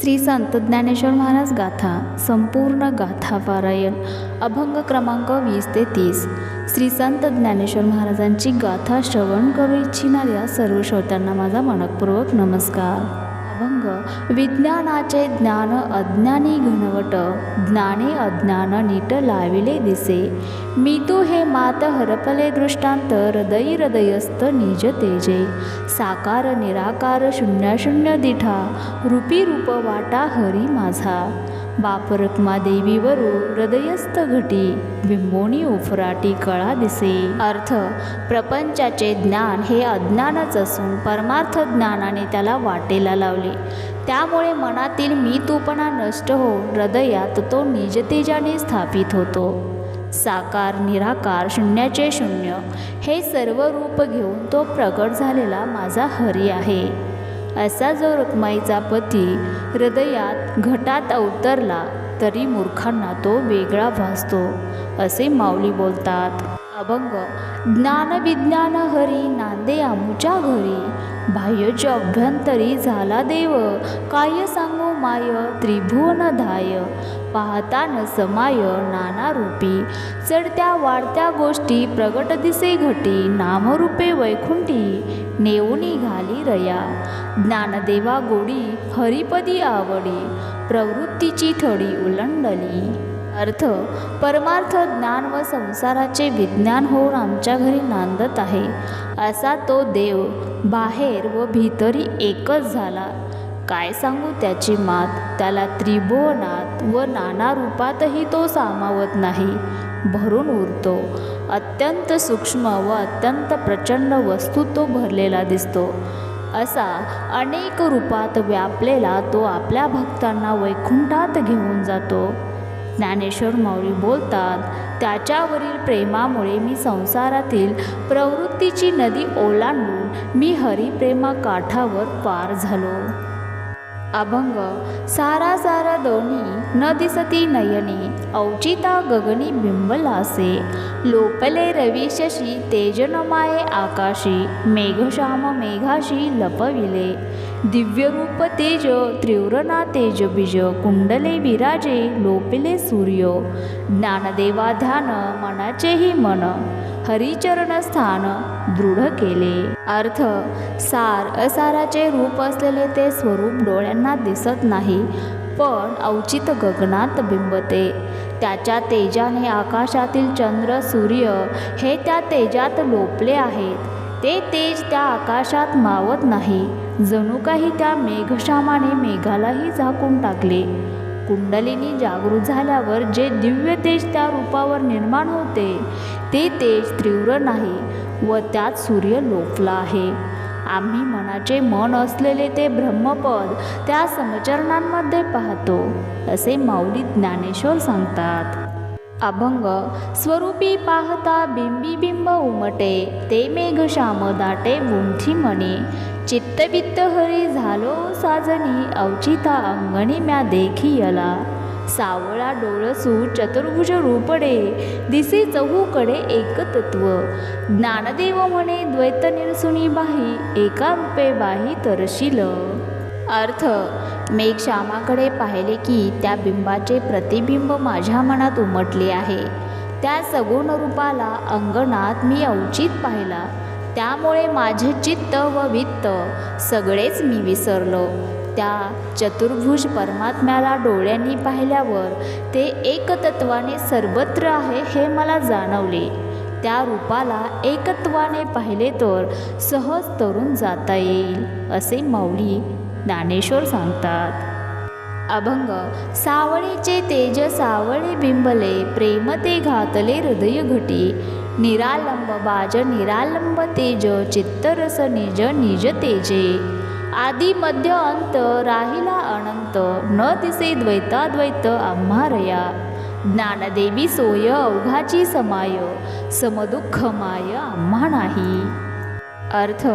श्री संत ज्ञानेश्वर महाराज गाथा संपूर्ण गाथा पारायण अभंग क्रमांक वीस ते तीस. श्री संत ज्ञानेश्वर महाराजांची गाथा श्रवण करू इच्छिणाऱ्या सर्व श्रोत्यांना माझा मनपूर्वक नमस्कार. विज्ञानाचे ज्ञान अज्ञानी घनवट ज्ञाने अज्ञान नीट लाविले दिसे. मी तू हे मात हरपले दृष्टांत हृदयी हृदयस्थ निज तेजे. साकार निराकार शून्य शून्य दिठा रूपी रूप वाटा हरी माझा. बापरक्मा देवीवरू हृदयस्थ घटी बिंबोनी उफराटी कळा दिसे. अर्थ प्रपंचाचे ज्ञान हे अज्ञानच असून परमार्थ ज्ञानाने त्याला वाटेला लावले. त्यामुळे मनातील मी तूपणा नष्ट होऊन हृदयात तो निजतेजाने स्थापित होतो. साकार निराकार शून्याचे शून्य हे सर्व रूप घेऊन तो प्रगट झालेला माझा हरी आहे. असा जो रुक्माईचा पती हृदयात घटात अवतरला तरी मूर्खांना तो वेगळा भासतो असे माऊली बोलतात. अभंग ज्ञान विज्ञान हरी नांदे आमुच्या घरी. बाह्यच्या अभ्यंतरी झाला देव काय सांगू माय त्रिभुवन धाय? पाहता न समाय नाना रूपी चढत्या वाढत्या गोष्टी प्रगट दिसे घटी नामरूपे वैकुंठी. नेऊनी घाली रया. ज्ञानदेवा गोडी हरिपदी आवडी प्रवृत्तीची थडी उलंडली. अर्थ परमार्थ ज्ञान व संसाराचे विज्ञान होऊन आमच्या घरी नांदत आहे. असा तो देव बाहेर व भीतरी एकच झाला. काय सांगू त्याची मात? त्याला त्रिभुवनात व नाना रूपातही तो सामावत नाही. भरून उरतो. अत्यंत सूक्ष्म व अत्यंत प्रचंड वस्तू तो भरलेला दिसतो. असा अनेक रूपात व्यापलेला तो आपल्या भक्तांना वैकुंठात घेऊन जातो. ज्ञानेश्वर माऊली बोलतात त्याच्यावरील प्रेमामुळे मी संसारातील प्रवृत्तीची नदी ओलांडून मी हरिप्रेमा काठावर पार झालो. अभंग सारा सारा दोन्ही न दिसती नयनी औचिता गगनी बिंबलासे. लोपले रवी शशी तेजनमाये आकाशी मेघश्याम मेघाशी लपविले. दिव्यरूप तेज त्रिवरना तेज बीज कुंडले विराजे लोपले सूर्य. ज्ञानदेवा ध्यान मनाचेही मन. हरिचरण स्थान दृढ केले. अर्थ सार असाराचे रूप असलेले ते स्वरूप डोळ्यांना दिसत नाही पण औचित गगनात बिंबते. त्याच्या तेजाने आकाशातील चंद्र सूर्य हे त्या तेजात लोपले आहेत. ते तेज त्या आकाशात मावत नाही. जणू काही त्या मेघश्यामाने मेघालाही झाकून टाकले. कुंडलिनी जागृत झाल्यावर जे दिव्य तेज त्या रूपावर निर्माण होते ते तेज तीव्र नाही व त्यात सूर्य लोपला आहे. आम्ही मनाचे मन असलेले ते ब्रह्मपद त्या समचरणांमध्ये पाहतो असे माऊली ज्ञानेश्वर सांगतात. अभंग स्वरूपी पाहता बिंबीबिंब उमटे ते मेघ श्याम दाटे गुंठी मणी चित्तवित्त हरी झालो साजनी अवचिता अंगणी म्या देखी यला. सावळा डोळसू चतुर्भुज रूपडे दिसे चहूकडे एकतत्व ज्ञानदेव म्हणे द्वैत निरसुनी बाही एका रूपे बाही तरशील. अर्थ मेघश्यामाकडे पाहिले की त्या बिंबाचे प्रतिबिंब माझ्या मनात उमटले आहे. त्या सगुण रूपाला अंगणात मी अवचित पाहिला. त्यामुळे माझे चित्त व वित्त सगळेच मी विसरलो. त्या चतुर्भुज परमात्म्याला डोळ्यांनी पाहिल्यावर ते एकतत्वाने सर्वत्र आहे हे मला जाणवले. त्या रूपाला एकत्वाने पाहिले तर सहज तरुण जाता येईल असे माऊली ज्ञानेश्वर सांगतात. अभंग सावळीचे तेज सावळे बिंबले प्रेम ते घातले हृदय घटी निरालंब बाज निरालंब तेज चित्तरस निज निज तेजे. आदि मध्य अंत राहिला अनंत न दिसे द्वैताद्वैत आम्हारया. ज्ञानदेवी सोय अवघाची समाय समदुःख माय आम्हा नाही. अर्थ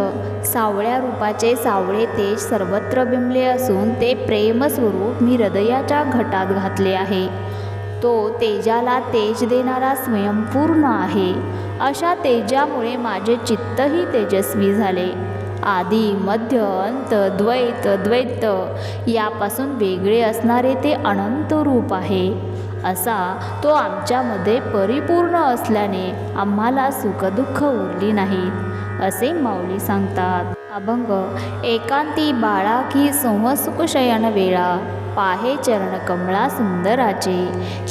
सावळ्या रूपाचे सावळे तेज सर्वत्र बिंबले असून ते प्रेमस्वरूप मी हृदयाच्या घटात घातले आहे. तो तेजाला तेज देणारा स्वयंपूर्ण आहे. अशा तेजामुळे माझे चित्तही तेजस्वी झाले. आदी मध्य अंत द्वैत द्वैत यापासून वेगळे असणारे ते अनंत रूप आहे. असा तो आमच्यामध्ये परिपूर्ण असल्याने आम्हाला सुखदुःख उरली नाहीत असे माऊली सांगतात. अभंग एकांती बाळा की सोमसुख शयन वेळा पाहे चरण कमळा सुंदराचे.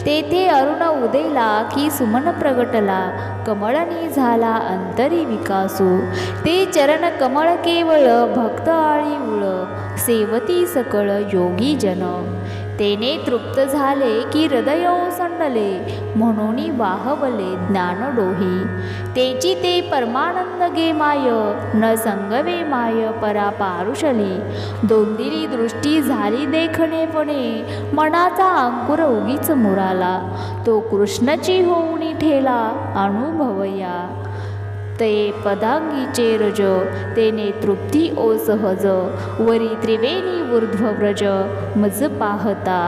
तेथे अरुण उदेला की सुमन प्रगटला कमळनी झाला अंतरी विकासू. ते चरण कमळ केवळ भक्त आळी उळ सेवती सकळ योगी जन तेने तृप्त झाले की हृदय ओसंडले म्हणून वाहवले ज्ञान डोही तेची ते परमानंद गे माय न संगवे माय परा पारुषली दोंदिली दृष्टी झाली देखणेपणे मनाचा अंकुर उगीच मुराला. तो कृष्णची होऊनी ठेला अनुभवया. ते पदांगीचे रज तेने तृप्ती ओ सहज. वरी त्रिवेणी ऊर्ध्वव्रज मज पाहता.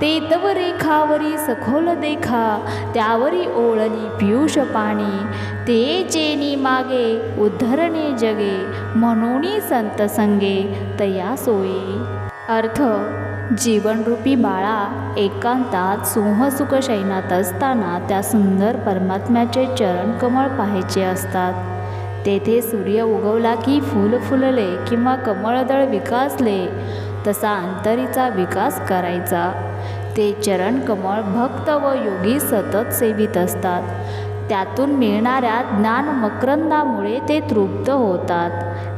ते तव रेखावरी सखोल देखा त्यावरी ओळली पियुष पाणी. ते चेनी मागे उद्धरणे जगे म्हणून संत संगे तया सोये. अर्थ जीवनरूपी बाळा एकांतात सिंहसुख शयनात असताना त्या सुंदर परमात्म्याचे चरणकमळ पाहायचे असतात. तेथे सूर्य उगवला की फूल फुलले किंवा कमळदळ विकासले तसा अंतरीचा विकास करायचा. ते चरणकमळ भक्त व योगी सतत सेवित असतात. त्यातून मिळणाऱ्या ज्ञान मकरंदामुळे ते तृप्त होतात.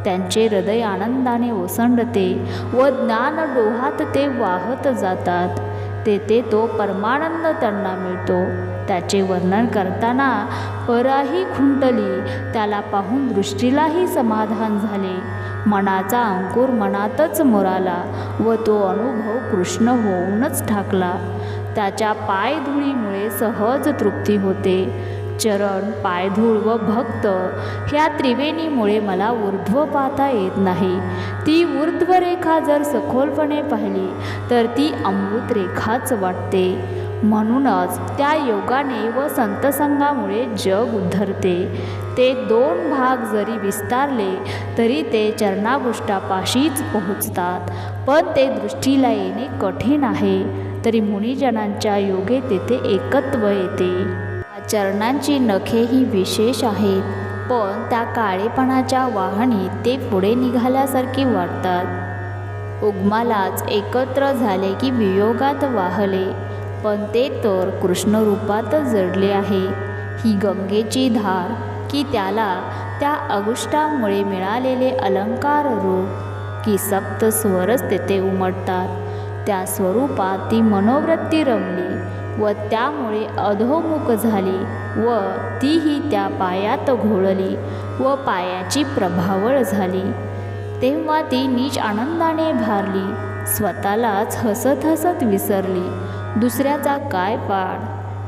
त्यांचे हृदय आनंदाने ओसंडते व ज्ञान डोहात ते वाहत जातात. तेथे तो परमानंद त्यांना मिळतो. त्याचे वर्णन करताना पराही खुंटली. त्याला पाहून दृष्टीलाही समाधान झाले. मनाचा अंकुर मनातच मुराला व तो अनुभव कृष्ण होऊनच ठाकला. त्याच्या पायधुळीमुळे सहज तृप्ती होते. चरण पायधूळ व भक्त ह्या त्रिवेणीमुळे मला ऊर्ध्व पाहता येत नाही. ती ऊर्ध्वरेखा जर सखोलपणे पाहिली तर ती अमृतरेखाच वाटते. म्हणूनच त्या योगाने व संतसंगामुळे जग उद्धरते. ते दोन भाग जरी विस्तारले तरी ते चरणागुष्टापाशीच पोहोचतात. पण ते दृष्टीला येणे कठीण आहे. तरी मुनिजनांच्या योगे तेथे एकत्व येते. चरणांची नखेही विशेष आहेत. पण त्या काळेपणाच्या वाहनी ते पुढे निघाल्यासारखी वाटतात. उगमालाच एकत्र झाले की वियोगात वाहले. पण ते तर कृष्णरूपातच जडले आहे. ही गंगेची धार की त्याला त्या अगुष्टामुळे मिळालेले अलंकार रूप की सप्त स्वरच तेथे उमटतात. त्या स्वरूपात ती मनोवृत्ती रमली. व त्यामुळे अधोमुख झाली व तीही त्या पायात घोळली व पायाची प्रभावळ झाली. तेव्हा ती नीच आनंदाने भारली स्वतःलाच हसत हसत विसरली. दुसऱ्याचा काय पाड?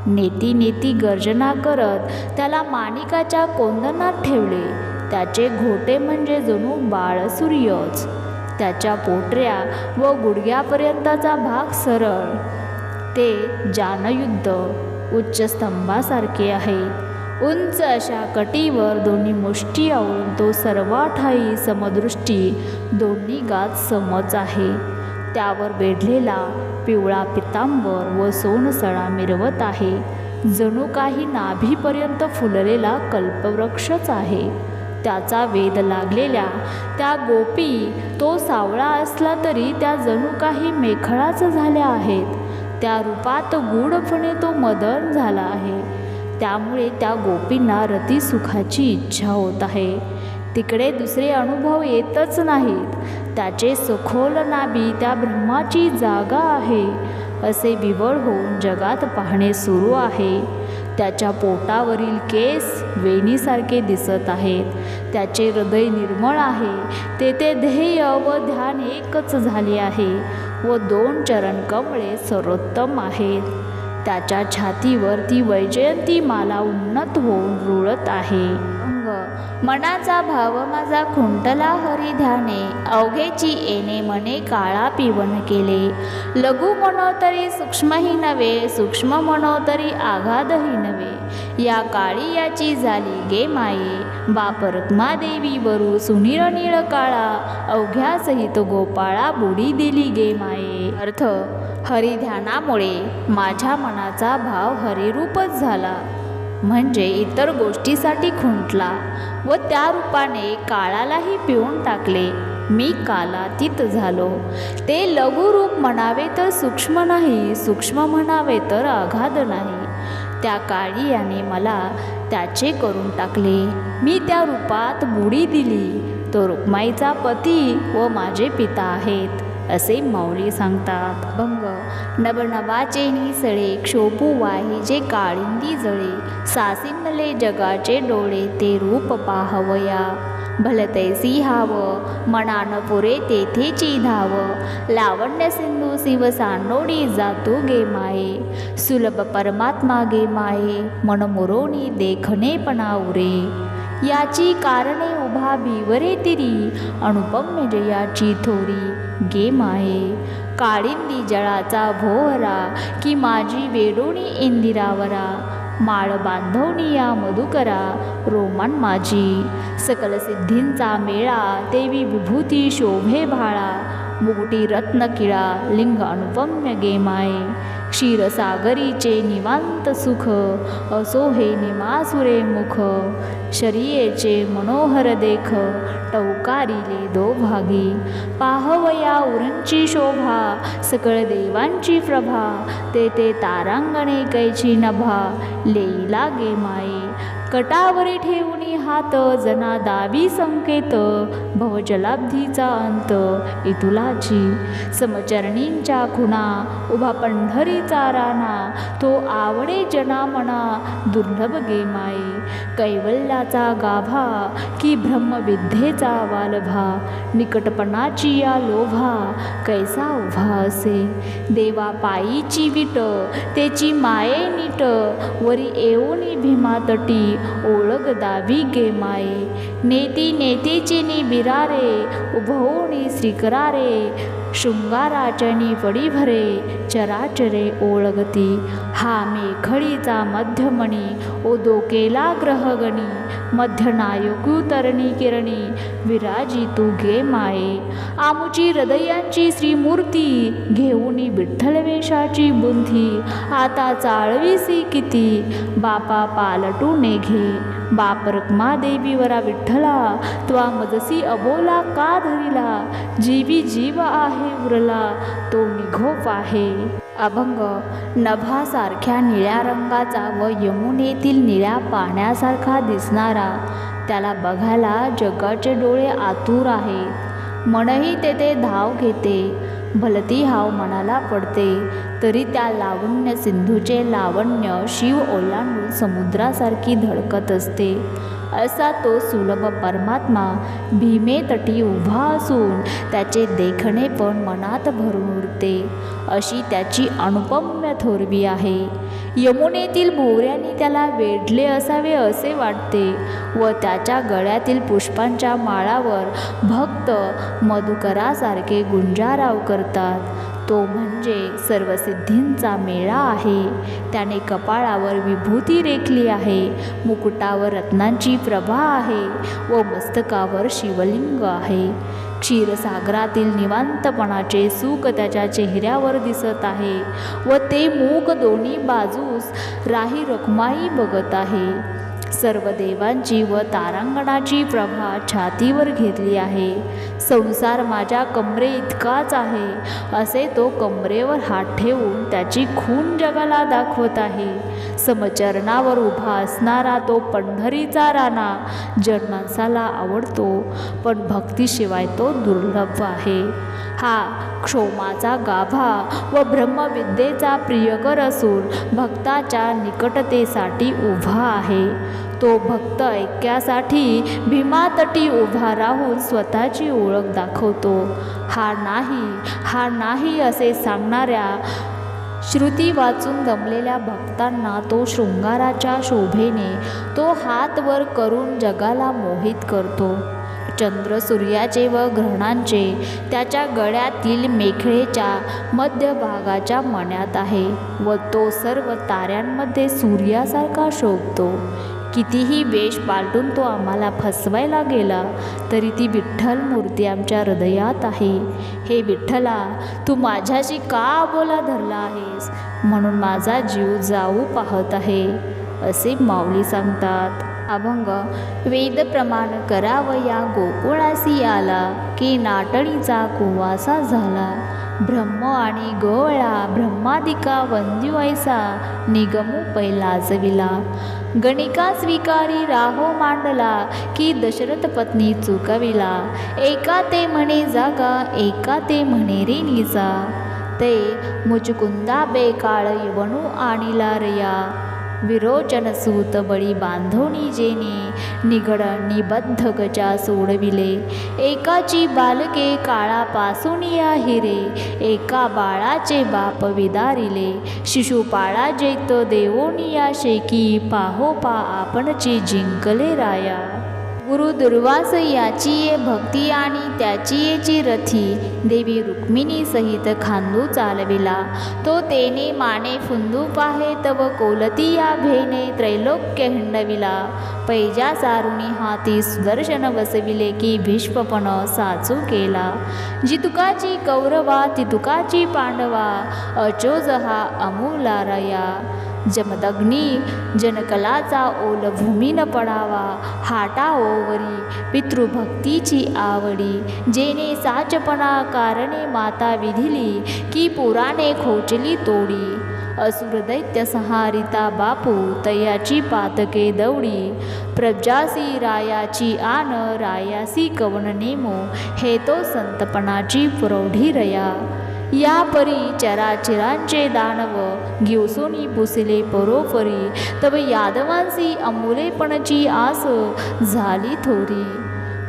नेती नेती गर्जना करत त्याला माणिकाच्या कोंदनात ठेवले. त्याचे घोटे म्हणजे जणू बाळसूर्यच त्याच्या पोटऱ्या व गुडघ्यापर्यंतचा भाग सरळ. ते जानयुद्ध उच्च स्तंभासारखे आहे. उंच अशा कटीवर दोन्ही मुष्टी आवळून तो सर्वाठाई समदृष्टी दोन्ही गात समच आहे. त्यावर वेढलेला पिवळा पितांबर व सोनसळा मिरवत आहे. जणू काही नाभीपर्यंत फुललेला कल्पवृक्षच आहे. त्याचा वेद लागलेल्या त्या गोपी तो सावळा असला तरी त्या जणू काही मेखळाच झाल्या आहेत. त्या रूपात गूढपणे तो मदन झाला आहे. त्यामुळे त्या गोपींना रतीसुखाची इच्छा होत आहे. तिकडे दुसरे अनुभव येतच नाहीत. त्याचे सखोल नाभी त्या ब्रह्माची जागा आहे. असे विवळ होऊन जगात पाहणे सुरू आहे. त्याच्या पोटावरील केस वेणीसारखे दिसत आहेत. त्याचे हृदय निर्मळ आहे. तेथे ध्येय व ध्यान एकच झाले आहे. व दोन चरण कमळे सर्वोत्तम आहेत. त्याच्या छातीवर ती वैजयंती माला उन्नत होऊन रुळत आहे. मनाचा भाव माझा खुंटला हरी ध्याने अवघेची येणे मने काळा पिवन केले. लघु मनोतरी सूक्ष्मही नव्हे सूक्ष्म मनोतरी आघातही नव्हे. या काळी याची झाली गे माये. बाप देवी वरू सुनीळ निळ काळा अवघ्या सहित गोपाळा बुडी दिली गे माये. अर्थ हरिध्यानामुळे माझ्या मनाचा भाव हरिरूपच झाला. म्हणजे इतर गोष्टीसाठी खुंटला व त्या रूपाने काळालाही पिऊन टाकले. मी कालातीत झालो. ते लघुरूप म्हणावे तर सूक्ष्म नाही सूक्ष्म म्हणावे तर आघात नाही. त्या काळी याने मला त्याचे करून टाकले. मी त्या रूपात मुडी दिली. तो रुक्माईचा पती व माझे पिता आहेत असे माऊली सांगतात. भंग. नवनवाचे निसळे क्षोभू वाही जे काळिंदी जळे सासिनले जगाचे डोळे ते रूप पाहवया. भलतैसी हाव मनान पुरे तेथेची धाव लावण्य सिंधू शिवसानोडी जातो गे माये. सुलभ परमात्मा गे माये मनमुरोणी देखणे पणावरे. याची कारणे उभा भीवरे तिरी अनुपम्य जयाची थोरी गे माये. काळिंदी जळाचा भोवरा की माझी वेडोणी इंदिरावरा. माळ बांधवनिया मधुकरा रोमन माझी सकल सिद्धींचा मेळा देवी विभूती शोभे भाळा. मुकुटी रत्न किळा लिंग अनुपम्य गेमाय क्षीरसागरीचे निवांत सुख असो हे निमासुरे मुख. शरीयेचे मनोहर देख टौकारिले दो भागी पाहवया उरंची शोभा सकळ देवांची प्रभा. ते ते तारांगणे कैची नभा. लेईला गे माये. कटावरी ठेवणी हात जना दावी संकेत भवजलाब्धीचा अंत इतुलाची. समचरणींच्या खुणा उभा पंढरीचा राणा तो आवडे जना मना दुर्लभ गेमाये कैवल्याचा गाभा की ब्रह्मविद्येचा वालभा निकटपणाची या लोभा कैसा उभा असे. देवा पायीची विट तेची माये नीट वरी येऊनी भीमा तटी ओळख दावी गे माये. नेती नेतीचिनी बिरारे उभवणी श्रीकरारे शृंगाराचणी वडी भरे चराचरे ओळगती. हा मेघळीचा मध्यमणी ओ दोकेला ग्रहगणी. मध्यनायकू तरणी किरणी विराजी तू गे माये. आमुची हृदयांची श्रीमूर्ती घेऊनी विठ्ठल वेशाची आता चाळवीसी किती बापा पालटू नेघे बाप रक्मा देवीवरा विठ्ठला त्वा मजसी अबोला का धरिला? जीवी जीव आहे उरला तो निघोप आहे. अभंग. नभासारख्या निळ्या रंगाचा व यमुनेतील निळ्या पाण्यासारखा दिसणारा त्याला बघायला जगाचे डोळे आतुर आहेत. मनही तेथे धाव घेते भलती हाव मनाला पडते तरी त्या लावण्य सिंधूचे लावण्य शिव ओलांडून समुद्रासारखी धडकत असते. असा तो सुलभ परमात्मा भीमेतटी उभा असून त्याचे देखणे पण मनात भरून उरते. अशी त्याची अनुपम्य थोरवी आहे. यमुनेतील भोवऱ्याने त्याला वेढले असावे असे वाटते व त्याच्या गळ्यातील पुष्पांच्या माळावर भक्त मधुकरासारखे गुंजाराव करतात. तो म्हणजे सर्वसिद्धींचा मेळा आहे. त्याने कपाळावर विभूती रेखली आहे. मुकुटावर रत्नांची प्रभा आहे व मस्तकावर शिवलिंग आहे. क्षीरसागरातील निवांतपणाचे सुख त्याच्या चेहऱ्यावर दिसत आहे व ते मूग दोन्ही बाजूस राही रखमाई बघत आहे. सर्व देवांची व तारांगणाची प्रभा छातीवर घेतली आहे. संसार माझ्या कमरे इतकाच आहे असे तो कमरेवर हात ठेवून त्याची खून जगाला दाखवत आहे. समचरणावर उभा असणारा तो पंढरीचा राणा जनमानसाला आवडतो पण भक्तीशिवाय तो दुर्लभ आहे. हा क्षोमाचा गाभा व ब्रह्मविद्येचा प्रियकर असून भक्ताच्या निकटतेसाठी उभा आहे. तो भक्त ऐक्यासाठी भीमातटी उभा राहून स्वतःची ओळख दाखवतो. हा नाही हा नाही असे सांगणाऱ्या श्रुती वाचून दमलेल्या भक्तांना तो शृंगाराच्या शोभेने तो हात वर करून जगाला मोहित करतो. चंद्र सूर्याचे व ग्रहणांचे त्याच्या गळ्यातील मेखळेच्या मध्यभागाच्या मण्यात आहे व तो सर्व ताऱ्यांमध्ये सूर्यासारखा शोभतो. कितीही वेश पालटून तो आम्हाला फसवायला गेला तरी ती विठ्ठल मूर्ती आमच्या हृदयात आहे. हे विठ्ठला तू माझ्याशी का बोला धरला आहेस? म्हणून माझा जीव जाऊ पाहत आहे असे माऊली सांगतात. अभंग वेद प्रमाण करावया गोकुळासी आला की नाटणीचा कुवासा झाला. ब्रह्म आणि गोळा ब्रह्मादिका वंद्यू ऐसा निगमू पैलाजविला. गणिका स्वीकारी राहो मांडला की दशरथ पत्नी चुकविला. एका ते म्हणे जागा एका ते म्हणे रे निजा ते मुचकुंदा बेकाळ यवणू आणिला रया. विरोचन सूत बळी बांधोनी जेने निगड निबद्ध गजा सोडविले. एकाची बालके काळापासून या हिरे एका बाळाचे बाप विदारिले. शिशुपाळा जैत देवोनिया शेकी पाहो पा आपणची जिंकले राया. गुरु दुर्वास याचीये भक्ती आणि त्याची येची रथी देवी रुक्मिणी सहित खांदू चालविला. तो तेने माने फुंदू पाहे तव कोलती या भेने त्रैलोक्य हिंडविला. पैजा सारुणी हाती सुदर्शन बसविले की भीष्मपण साचू केला. जितुकाची कौरवा तितुकाची पांडवा अचोज हा अमूलारया. जमदग्नी जनकलाचा ओल भूमीन पडावा हाटा ओवरी पितृभक्तीची आवडी. जेने साचपणा कारणे माता विधिली की पुराणे खोचली तोडी. असुर दैत्य बापू तयाची पातके दौडी प्रजासी रायाची आन रायासी कवन नेमो हे तो संतपणाची पुरवढी रया. या परी चराचिरांचे दानव घेवसोनी पुसिले परोपरी. तव यादवांसी अमूलेपणची आस झाली थोरी.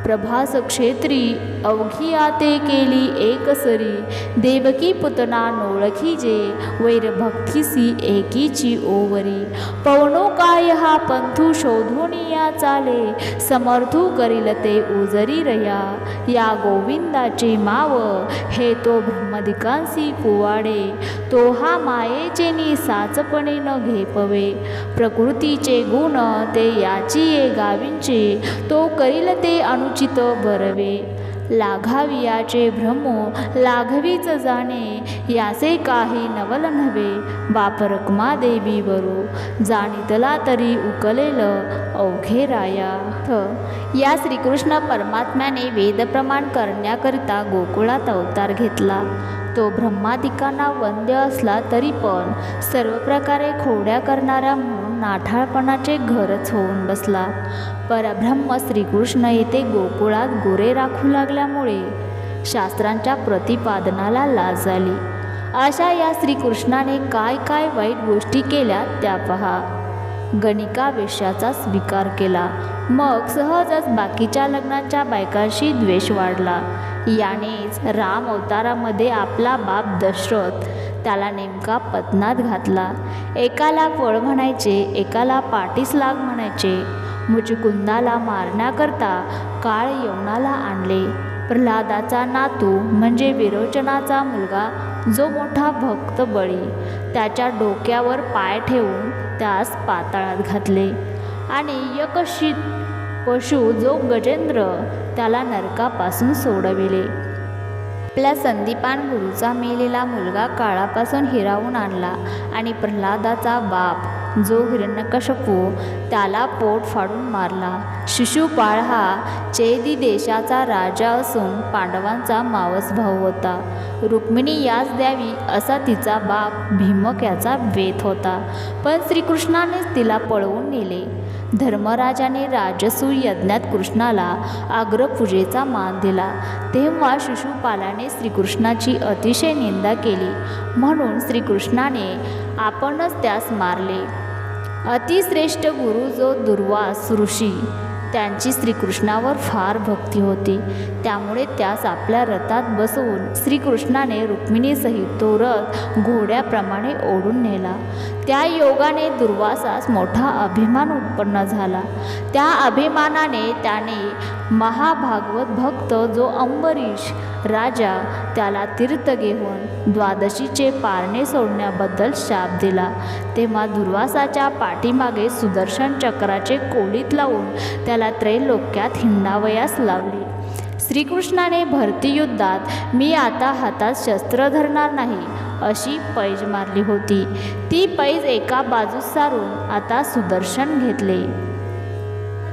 प्रभास क्षेत्री अवघी आते केली एकसरी देवकी पुतना नोळखी जे वैर भक्तीसी एकीची ओवरी. पवनो काय हा पंथू शोधोनिया चाले समर्थू करील ते उजरी रया. या गोविंदाचे माव हे तो ब्रह्मदिकांसी कुवाडे. तो हा मायेचे नि साचपणे न घेपवे. प्रकृतीचे गुण ते याची ये गावींचे. तो करील ते अनुचित बरवे. लाघावियाचे भ्रमो लाघवीच जाणे याचे काही नवल नव्हे. बापरकमा देवी जाणीतला तरी उकलेल अवघे राया थ. या श्रीकृष्ण परमात्म्याने वेदप्रमाण करण्याकरिता गोकुळात अवतार घेतला. तो ब्रह्मादिकांना वंद्य असला तरी पण सर्व प्रकारे खोड्या करणारा म्हणून नाठाळपणाचे घरच होऊन बसला. परब्रह्म श्रीकृष्ण येथे गोकुळात गोरे राखू लागल्यामुळे शास्त्रांच्या प्रतिपादनाला लाज आली. अशा या श्रीकृष्णाने काय काय वाईट गोष्टी केल्या त्या पहा. गणिका वेश्याचा स्वीकार केला. मग सहजच बाकीच्या लग्नाच्या बायकांशी द्वेष वाढला. यानेच राम अवतारामध्ये आपला बाप दशरथ त्याला नेमका पतनात घातला. एकाला फळ म्हणायचे एकाला पाठीस लाग म्हणायचे. मुचकुंदाला मारण्याकरता काळ यवनाला आणले. प्रल्हादाचा नातू म्हणजे विरोचनाचा मुलगा जो मोठा भक्त बळी त्याच्या डोक्यावर पाय ठेवून त्यास पाताळात घातले. आणि यकशित पशु जो गजेंद्र त्याला नरकापासून सोडविले. आपल्या संदीपान गुरुचा मेलेला मुलगा काळापासून हिरावून आणला आणि प्रल्हादाचा बाप जो हिरण्यकशपू त्याला पोट फाडून मारला. शिशुपाळ हा चेदी देशाचा राजा असून पांडवांचा मावस भाऊ होता. रुक्मिणी यास द्यावी असा तिचा बाप भीमक याचा वेत होता. पण श्रीकृष्णानेच तिला पळवून नेले. धर्मराजाने राजसूय यज्ञात कृष्णाला आग्रपूजेचा मान दिला. तेव्हा शिशुपालाने श्रीकृष्णाची अतिशय निंदा केली. म्हणून श्रीकृष्णाने आपणच त्यास मारले. अतिश्रेष्ठ गुरु जो दुर्वास ऋषी त्यांची श्रीकृष्णावर फार भक्ती होती. त्यामुळे त्यास आपल्या रथात बसवून श्रीकृष्णाने रुक्मिणीसहित तो रथ घोड्याप्रमाणे ओढून नेला. त्या योगाने दुर्वासास मोठा अभिमान उत्पन्न झाला. त्या अभिमानाने त्याने महाभागवत भक्त जो अंबरीश राजा त्याला तीर्थ घेऊन द्वादशीचे पारणे सोडण्याबद्दल शाप दिला. तेव्हा दुर्वासाच्या पाठीमागे सुदर्शन चक्राचे कोलीत लावून त्याला त्रैलोक्यात हिंडावयास लावले. श्रीकृष्णाने भरती युद्धात मी आता हातात शस्त्र धरणार नाही. अशी पैज मारली होती. ती पैज एका बाजूस सारून आता सुदर्शन घेतले.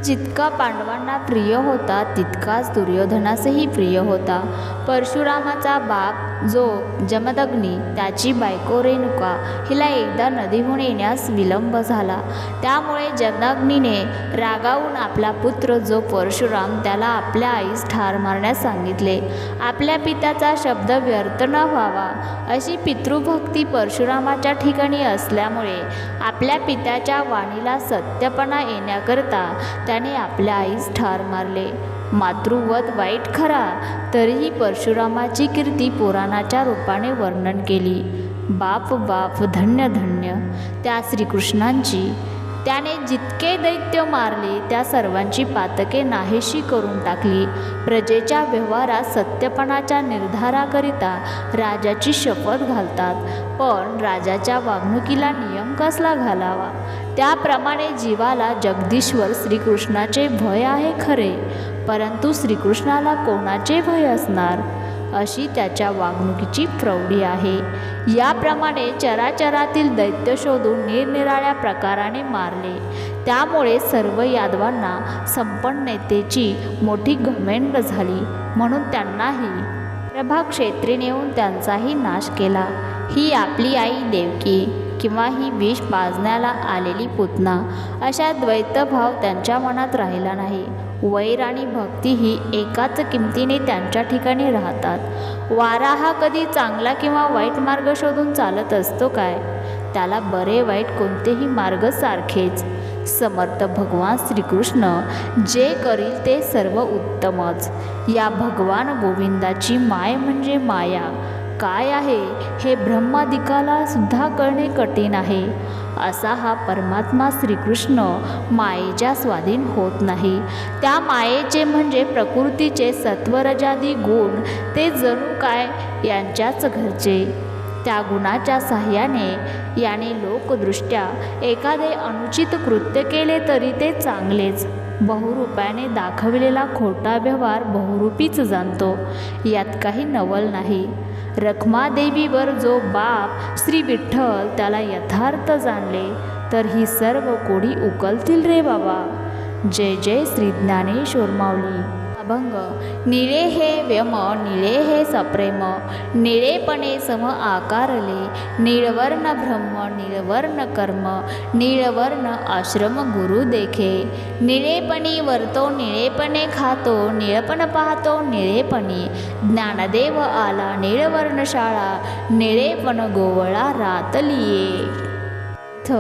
जितका पांडवांना प्रिय होता तितकाच दुर्योधनासही प्रिय होता. परशुरामाचा बाप जो जमदग्नी त्याची बायको रेणुका हिला एकदा नदीहून येण्यास विलंब झाला. त्यामुळे जमदग्नीने रागावून आपला पुत्र जो परशुराम त्याला आपल्या आईस ठार मारण्यास सांगितले. आपल्या पित्याचा शब्द व्यर्थ न व्हावा अशी पितृभक्ती परशुरामाच्या ठिकाणी असल्यामुळे आपल्या पित्याच्या वाणीला सत्यपणा येण्याकरता त्याने आपल्या आईस ठार मारले. मातृवध वाईट खरा. तरीही परशुरामाची कीर्ती पुराणाच्या रूपाने वर्णन केली. बाप बाप धन्य धन्य. त्या श्रीकृष्णांची त्याने जितके दैत्य मारले त्या सर्वांची पातके नाहीशी करून टाकली. प्रजेच्या व्यवहारात सत्यपणाच्या निर्धाराकरिता राजाची शपथ घालतात. पण राजाच्या वागणुकीला नियम कसला घालावा? त्याप्रमाणे जीवाला जगदीश्वर श्रीकृष्णाचे भय आहे खरे. परंतु श्रीकृष्णाला कोणाचे भय असणार? अशी त्याच्या वागणुकीची प्रौढी आहे. याप्रमाणे चराचरातील दैत्य शोधून निरनिराळ्या प्रकाराने मारले. त्यामुळे सर्व यादवांना संपन्नतेची मोठी घमेंड झाली. म्हणून त्यांनाही प्रभाग क्षेत्री नेऊन त्यांचाही नाश केला. ही आपली आई देवकी किंवा ही विष पाजण्याला आलेली पुतना. अशा द्वैतभाव त्यांच्या मनात राहिला नाही. वैर आणि भक्ती ही एकाच किमतीने त्यांच्या ठिकाणी राहतात. वारा हा कधी चांगला किंवा वाईट मार्ग शोधून चालत असतो काय? त्याला बरे वाईट कोणतेही मार्ग सारखेच. समर्थ भगवान श्रीकृष्ण जे करील ते सर्व उत्तमच. या भगवान गोविंदाची माय म्हणजे माया. काय आहे? हे ब्रह्मादिकाला सुद्धा कळणे कठीण आहे. असा हा परमात्मा श्रीकृष्ण मायेच्या स्वाधीन होत नाही. त्या मायेचे म्हणजे प्रकृतीचे सत्वरजादी गुण ते जणू काय यांच्याच घरचे. त्या गुणाच्या साह्याने याने लोकदृष्ट्या एखादे अनुचित कृत्य केले तरी ते चांगलेच. बहुरूपाने दाखविलेला खोटा व्यवहार बहुरूपीच जाणतो. यात काही नवल नाही. रखमादेवीवर जो बाप श्री विठ्ठल त्याला यथार्थ जाणले तर ही सर्व कोडी उकलतील रे बाबा. जय जय श्री ज्ञानेश्वर माऊली. अभंग. निळे हे व्यम निळे हे सप्रेम. निळेपणे सम आकारले. निळवर्ण ब्रह्म निळवर्ण कर्म. निळवर्ण आश्रम गुरु देखे. निळेपणी वरतो निळेपणे खातो. निळपण पाहतो निळेपणी. ज्ञानदेव आला निळवर्ण शाळा. निळेपण गोवळा रातलिये थ.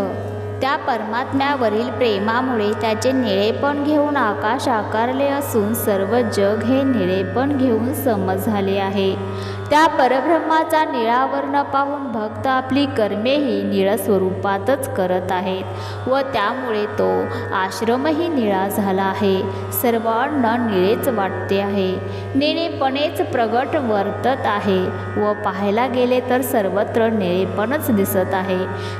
त्या परमात्म्यावरील प्रेमामुळे त्याचे निळेपण घेऊन आकाश आकारले असून सर्व जग हे निळेपण घेऊन समज झाले आहे. त्या परब्रह्माचा निळावर्ण पाहून भक्त आपली कर्मेही निळ स्वरूपातच करत आहेत व त्यामुळे तो आश्रमही निळा झाला आहे. सर्वांना निळेच वाटते आहे. निळेपणेच प्रगट वर्तत आहे व पाहायला गेले तर सर्वत्र निळेपणच दिसत आहे.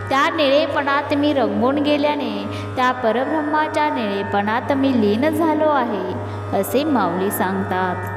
त्या निळेपणात मी रंगून गेल्याने त्या परब्रह्माच्या निळेपणात मी लीन झालो आहे असे माऊली सांगतात.